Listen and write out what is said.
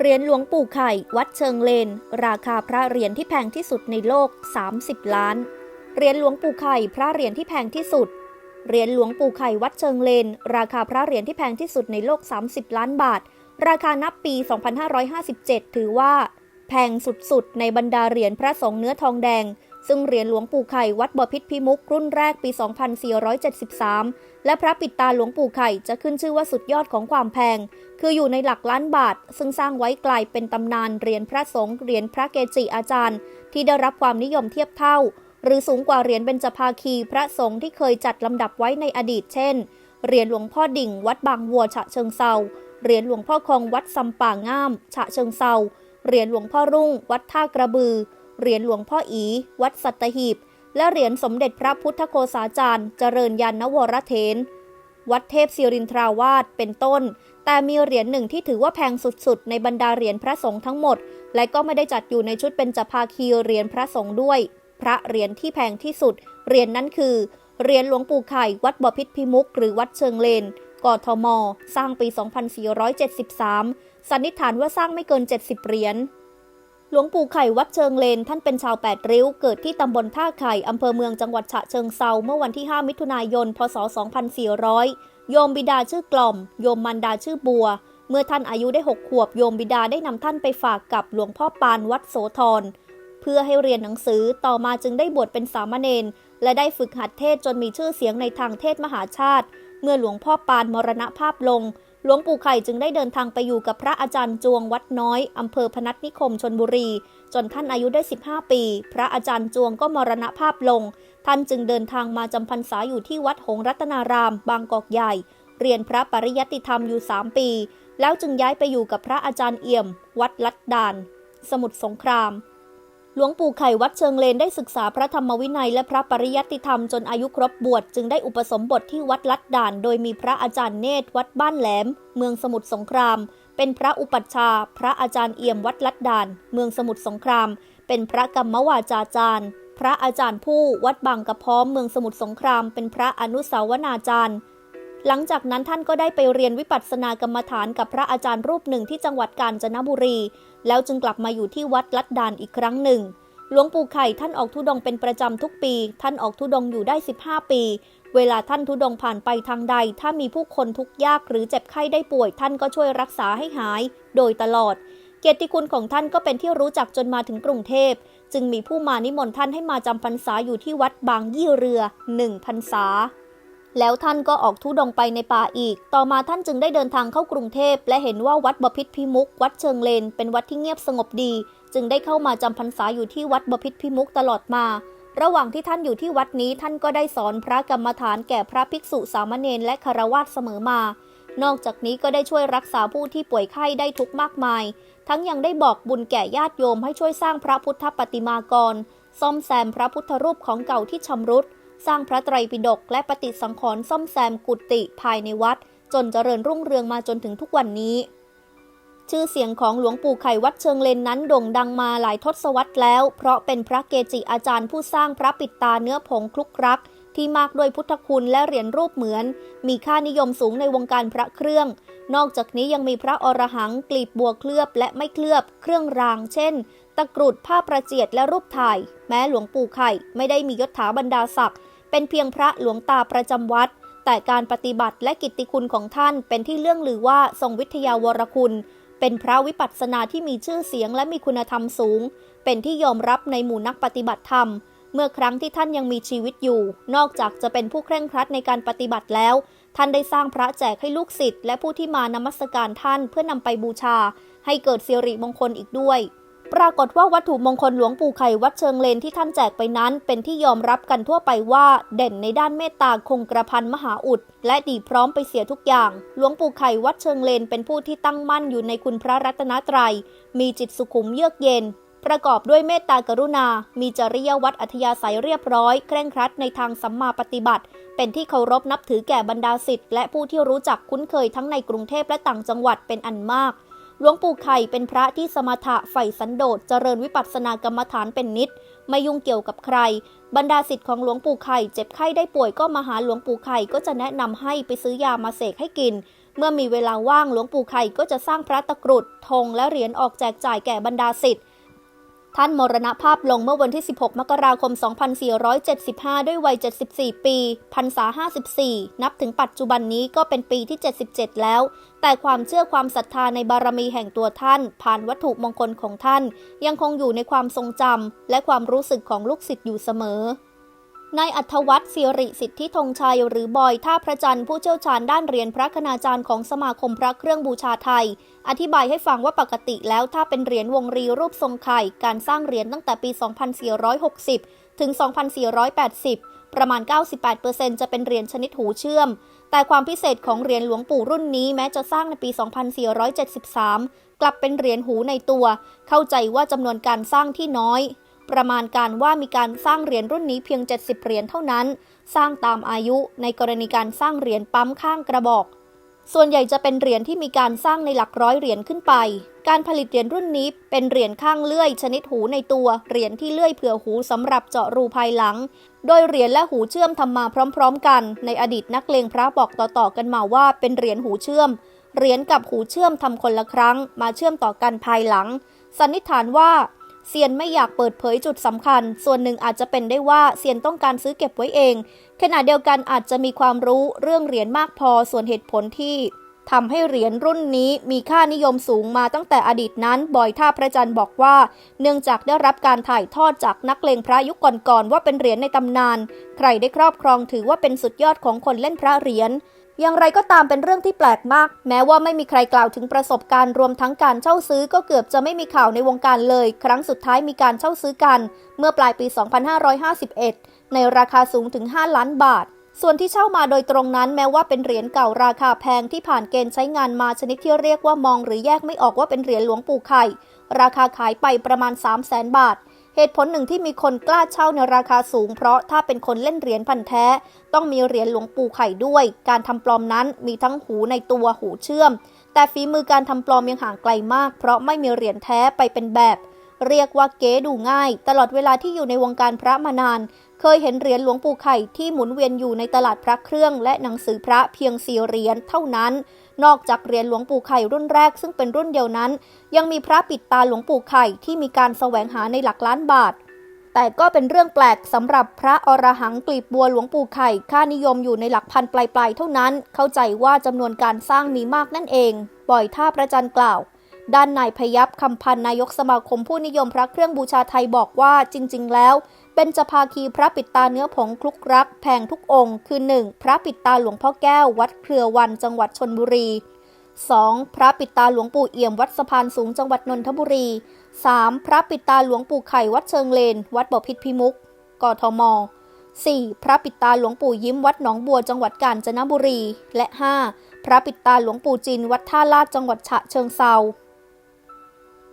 เหรียญหลวงปู่ไข่ วัดเชิงเลน ราคาพระเหรียญที่แพงที่สุดในโลก 30 ล้าน เหรียญหลวงปู่ไข่พระเหรียญที่แพงที่สุด เหรียญหลวงปู่ไข่วัดเชิงเลน ราคาพระเหรียญที่แพงที่สุดในโลก 30 ล้านบาท ราคานับปี 2557 ถือว่า แพงสุดๆ ในบรรดาเหรียญพระสงฆ์เนื้อทองแดง ซึ่งเหรียญหลวงปู่ไข่วัดบ่อพิตรพิมุกรุ่นแรกปี 2473 และพระปิดตาหลวงปู่ไข่จะขึ้นชื่อว่าสุดยอดของความแพง คืออยู่ในหลักล้านบาท ซึ่งสร้างไว้กลายเป็นตำนานเหรียญพระสงฆ์เหรียญพระเกจิอาจารย์ ที่ได้รับความนิยมเทียบเท่า หรือสูงกว่าเหรียญเบญจภาคีพระสงฆ์ที่เคยจัดลำดับไว้ในอดีต เช่น เหรียญหลวงพ่อดิ่ง วัดบางวัวฉะเชิงเซาเหรียญหลวงพ่อคงวัดซำป่างาม ฉะเชิงเซาเหรียญหลวงพ่อรุ่ง วัดท่ากระบือ เหรียญหลวงพ่ออี วัดสัตหีบ และเหรียญสมเด็จพระพุทธโฆษาจารย์ เจริญยานนวรเทน วัดเทพศิรินทราวาสเป็นต้น แต่มีเหรียญหนึ่งที่ถือว่าแพงสุดๆ ในบรรดาเหรียญพระสงฆ์ทั้งหมด และก็ไม่ได้จัดอยู่ในชุดเป็นจภาคีเหรียญพระสงฆ์ด้วย พระเหรียญที่แพงที่สุด เหรียญนนั้นคือเหรียญหลวงปู่ไข่วัดบ่อพิษพิมุกหรือวัดเชิงเลนกทม สร้างปี 2473 สันนิษฐานว่าสร้างไม่เกิน 70 เหรียญ หลวงปู่ไข่วัดเชิงเลนท่านเป็นชาวแปดริ้ว เกิดที่ตำบลท่าไข่อำเภอเมืองจังหวัดฉะเชิงเซาเมื่อวันที่ 5 มิถุนายน พศ 2400 โยมบิดาชื่อกล่อม โยมมันดาชื่อบัว เมื่อท่านอายุได้ 6 ขวบโยมบิดาได้นำท่านไปฝากกับหลวงพ่อปานวัดโสธร เพื่อให้เรียนหนังสือต่อมาจึงได้บวชเป็นสามเณรและได้ฝึกหัดเทศจนมีชื่อเสียงในทางเทศมหาชาติ เมื่อหลวงพ่อปานมรณภาพลง หลวงปู่ไข่จึงได้เดินทางไปอยู่กับพระอาจารย์จวงวัดน้อยอำเภอพนัสนิคมชนบุรี จนท่านอายุได้ 15 ปี พระอาจารย์จวงก็มรณภาพลง ท่านจึงเดินทางมาจำพรรษาอยู่ที่วัดหงรัตนาราม บางกอกใหญ่ เรียนพระปริยัติธรรมอยู่ 3 ปี แล้วจึงย้ายไปอยู่กับพระอาจารย์เอี่ยม วัดลัดดาน สมุทรสงคราม หลวงปู่ไข่วัดเชิงเลนได้ศึกษาพระธรรมวินัยและพระปริยัติธรรมจนอายุครบบวชจึงได้อุปสมบทที่วัดลัดด่าน โดยมีพระอาจารย์เนตรวัดบ้านแหลม เมืองสมุทรสงคราม เป็นพระอุปัชฌาย์พระอาจารย์เอี่ยมวัดลัดด่าน เมืองสมุทรสงคราม เป็นพระกรรมวาจาจารย์ พระอาจารย์ผู้วัดบางกระพร้อมเมืองสมุทรสงคราม เป็นพระอนุสาวนาจารย์ หลังจากนั้นท่านก็ได้ไปเรียนวิปัสสนากรรมฐานกับพระอาจารย์รูปหนึ่งที่จังหวัดกาญจนบุรี แล้วจึงกลับมาอยู่ที่วัดลัดดานอีกครั้งหนึ่ง หลวงปู่ไข่ท่านออกทุดงเป็นประจำทุกปี ท่านออกทุดงอยู่ได้ 15 ปี เวลาท่านทุดงผ่านไปทางใด ถ้ามีผู้คนทุกข์ยากหรือเจ็บไข้ได้ป่วย ท่านก็ช่วยรักษาให้หาย โดยตลอด เกียรติคุณของท่านก็เป็นที่รู้จักจนมาถึงกรุงเทพ จึงมีผู้มานิมนต์ท่านให้มาจำพรรษาอยู่ที่วัดบางยี่เรือหนึ่งพรรษา แล้วท่านก็ออกทุดงไปในป่าอีก ต่อมาท่านจึงได้เดินทางเข้ากรุงเทพ และเห็นว่าวัดบพิตรพิมุก วัดเชิงเลน เป็นวัดที่เงียบสงบดี จึงได้เข้ามาจำพรรษาอยู่ที่วัดบพิตรพิมุกตลอดมา ระหว่างที่ท่านอยู่ที่วัดนี้ท่านก็ได้สอนพระกรรมฐานแก่พระภิกษุสามเณรและคารวาสเสมอมา นอกจากนี้ก็ได้ช่วยรักษาผู้ที่ป่วยไข้ได้ทุกมากมาย ทั้งยังได้บอกบุญแก่ญาติโยมให้ช่วยสร้างพระพุทธปฏิมากร ซ่อมแซมพระพุทธรูปของเก่าที่ชำรุด สร้างพระไตรปิฎกและปฏิสังขรณ์ซ่อมแซมกุฏิภายในวัด จนเจริญรุ่งเรืองมาจนถึงทุกวันนี้ ชื่อเสียงของหลวงปู่ไข่วัดเชิงเลนนั้นโด่งดังมาหลายทศวรรษแล้ว เพราะเป็นพระเกจิอาจารย์ผู้สร้างพระปิดตาเนื้อผงคลุกครักที่มากด้วยพุทธคุณและเหรียญรูปเหมือน มีค่านิยมสูงในวงการพระเครื่อง นอกจากนี้ยังมีพระอรหังกลีบบัวเคลือบและไม่เคลือบ เครื่องราง เช่น ตะกรุดผ้าประเจียดและรูปถ่าย แม้หลวงปู่ไข่ไม่ได้มียศถาบรรดาศักดิ์ เป็นเพียงพระหลวงตาประจำวัด แต่การปฏิบัติและกิตติคุณของท่านเป็นที่เลื่องลือว่าทรงวิทยาวรคุณ เป็นพระวิปัสสนาที่มีชื่อเสียงและมีคุณธรรมสูง เป็นที่ยอมรับในหมู่นักปฏิบัติธรรม เมื่อครั้งที่ท่านยังมีชีวิตอยู่ นอกจากจะเป็นผู้เคร่งครัดในการปฏิบัติแล้ว ท่านได้สร้างพระแจกให้ลูกศิษย์และผู้ที่มานมัสการท่านเพื่อนำไปบูชา ให้เกิดสิริมงคลอีกด้วย ปรากฏว่าวัตถุมงคลหลวงปู่ไข่วัดเชิงเลนที่ท่านแจกไปนั้น เป็นที่ยอมรับกันทั่วไปว่า เด่นในด้านเมตตาคงกระพันมหาอุด และดีพร้อมไปเสียทุกอย่าง หลวงปู่ไข่วัดเชิงเลนเป็นผู้ที่ตั้งมั่นอยู่ในคุณพระรัตนตรยัย มีจิตสุขุมเยือกเย็น ประกอบด้วยเมตตากรุณา มีจริยวัตรอัธยาศัยเรียบร้อย เคร่งครัดในทางสัมมาปฏิบัติ เป็นที่เคารพนับถือแก่บรรดาศิษย์และผู้ที่รู้จักคุ้นเคยทั้งในกรุงเทพและต่างจังหวัดเป็นอันมาก หลวงปู่ไข่เป็นพระที่สมถะใฝ่สันโดษเจริญวิปัสสนากรรมฐานเป็นนิด ไม่ยุ่งเกี่ยวกับใคร บรรดาศิษย์ของหลวงปู่ไข่เจ็บไข้ได้ป่วยก็มาหาหลวงปู่ไข่ก็จะแนะนำให้ไปซื้อยามาเสกให้กิน เมื่อมีเวลาว่างหลวงปู่ไข่ก็จะสร้างพระตะกรุดธงและเหรียญออกแจกจ่ายแก่บรรดาศิษย์ ท่านมรณภาพลงเมื่อวันที่ 16 มกราคม 2475 ด้วยวัย 74 ปีพรรษา 54 นับถึงปัจจุบันนี้ก็เป็นปีที่ 77 แล้ว แต่ความเชื่อความศรัทธาในบารมีแห่งตัวท่าน ผ่านวัตถุมงคลของท่าน ยังคงอยู่ในความทรงจำและความรู้สึกของลูกศิษย์อยู่เสมอ นายอัธวัฒน์ศิริสิทธิธงชัย หรือบอยท่าพระจันทร์ผู้เชี่ยวชาญด้านเหรียญพระคณาจารย์ของสมาคมพระเครื่องบูชาไทย อธิบายให้ฟังว่าปกติแล้วถ้าเป็นเหรียญวงรีรูปทรงไข่ การสร้างเหรียญตั้งแต่ปี 2460 ถึง 2480 ประมาณ 98%จะเป็นเหรียญชนิดหูเชื่อม แต่ความพิเศษของเหรียญหลวงปู่รุ่นนี้แม้จะสร้างในปี 2473 กลับเป็นเหรียญหูในตัว เข้าใจว่าจำนวนการสร้างที่น้อย ประมาณการว่ามีการสร้างเหรียญรุ่นนี้เพียง 70 เหรียญเท่านั้น สร้างตามอายุในกรณีการสร้างเหรียญปั๊มข้างกระบอก ส่วนใหญ่จะเป็นเหรียญที่มีการสร้างในหลักร้อยเหรียญขึ้นไป การผลิตเหรียญรุ่นนี้เป็นเหรียญข้างเลื่อย ชนิดหูในตัว เหรียญที่เลื่อยเผื่อหูสำหรับเจาะรูภายหลัง โดยเหรียญและหูเชื่อมทำมาพร้อม ๆ กัน ในอดีตนักเลงพระบอกต่อๆกันมาว่าเป็นเหรียญหูเชื่อม เหรียญกับหูเชื่อมทำคนละครั้ง มาเชื่อมต่อกันภายหลัง สันนิษฐานว่า เซียนไม่อยากเปิดเผยจุดสำคัญ ส่วนหนึ่งอาจจะเป็นได้ว่าเซียนต้องการซื้อเก็บไว้เอง ขณะเดียวกันอาจจะมีความรู้เรื่องเหรียญมากพอ ส่วนเหตุผลที่ทำให้เหรียญรุ่นนี้มีค่านิยมสูงมาตั้งแต่อดีตนั้น บอยท่าพระจันทร์บอกว่า เนื่องจากได้รับการถ่ายทอดจากนักเลงพระยุคก่อนๆว่าเป็นเหรียญในตำนาน ใครได้ครอบครองถือว่าเป็นสุดยอดของคนเล่นพระเหรียญ อย่างไรก็ตามเป็นเรื่องที่แปลกมาก แม้ว่าไม่มีใครกล่าวถึงประสบการณ์รวมทั้งการเช่าซื้อก็เกือบจะไม่มีข่าวในวงการเลย ครั้งสุดท้ายมีการเช่าซื้อกัน เมื่อปลายปี 2551 ในราคาสูงถึง 5 ล้านบาท ส่วนที่เช่ามาโดยตรงนั้นแม้ว่าเป็นเหรียญเก่าราคาแพงที่ผ่านเกณฑ์ใช้งานมาชนิดที่เรียกว่ามองหรือแยกไม่ออกว่าเป็นเหรียญหลวงปู่ไข่ ราคาขายไปประมาณ 3 0 0แสนบาท เหตุผลหนึ่งที่มีคนกล้าเช่าในราคาสูง เพราะถ้าเป็นคนเล่นเหรียญพันแท้ ต้องมีเหรียญหลวงปู่ไข่ด้วย การทำปลอมนั้นมีทั้งหูในตัวหูเชื่อม แต่ฝีมือการทำปลอมยังห่างไกลมาก เพราะไม่มีเหรียญแท้ไปเป็นแบบ เรียกว่าเก๋ดูง่าย ตลอดเวลาที่อยู่ในวงการพระมานาน เคยเห็นเหรียญหลวงปู่ไข่ที่หมุนเวียนอยู่ในตลาดพระเครื่อง และหนังสือพระเพียงสี่เหรียญเท่านั้น นอกจากเหรียญหลวงปู่ไข่รุ่นแรกซึ่งเป็นรุ่นเดียวนั้น ยังมีพระปิดตาหลวงปู่ไข่ที่มีการแสวงหาในหลักล้านบาท แต่ก็เป็นเรื่องแปลกสำหรับพระอรหังกลีบบัวหลวงปู่ไข่ ค่านิยมอยู่ในหลักพันปลายๆเท่านั้น เข้าใจว่าจำนวนการสร้างมีมากนั่นเองบ่อยท่าประจันกล่าวด้านนายพยับคำพันนายกสมาคมผู้นิยมพระเครื่องบูชาไทยบอกว่าจริง ๆ แล้ว เป็นจภาคีพระปิดตาเนื้อผงคลุกรักแพงทุกองค์ คือ 1. พระปิดตาหลวงพ่อแก้ววัดเครือวันจังหวัดชนบุรี 2. พระปิดตาหลวงปู่เอี่ยมวัดสะพานสูงจังหวัดนนทบุรี 3. พระปิดตาหลวงปู่ไข่วัดเชิงเลน วัดบ่อพิษพิมุกกทม 4. พระปิดตาหลวงปู่ยิ้มวัดหนองบัวจังหวัดกาญจนบุรี และ 5. พระปิดตาหลวงปู่จินวัดท่าลาดจังหวัดฉะเชิงเซา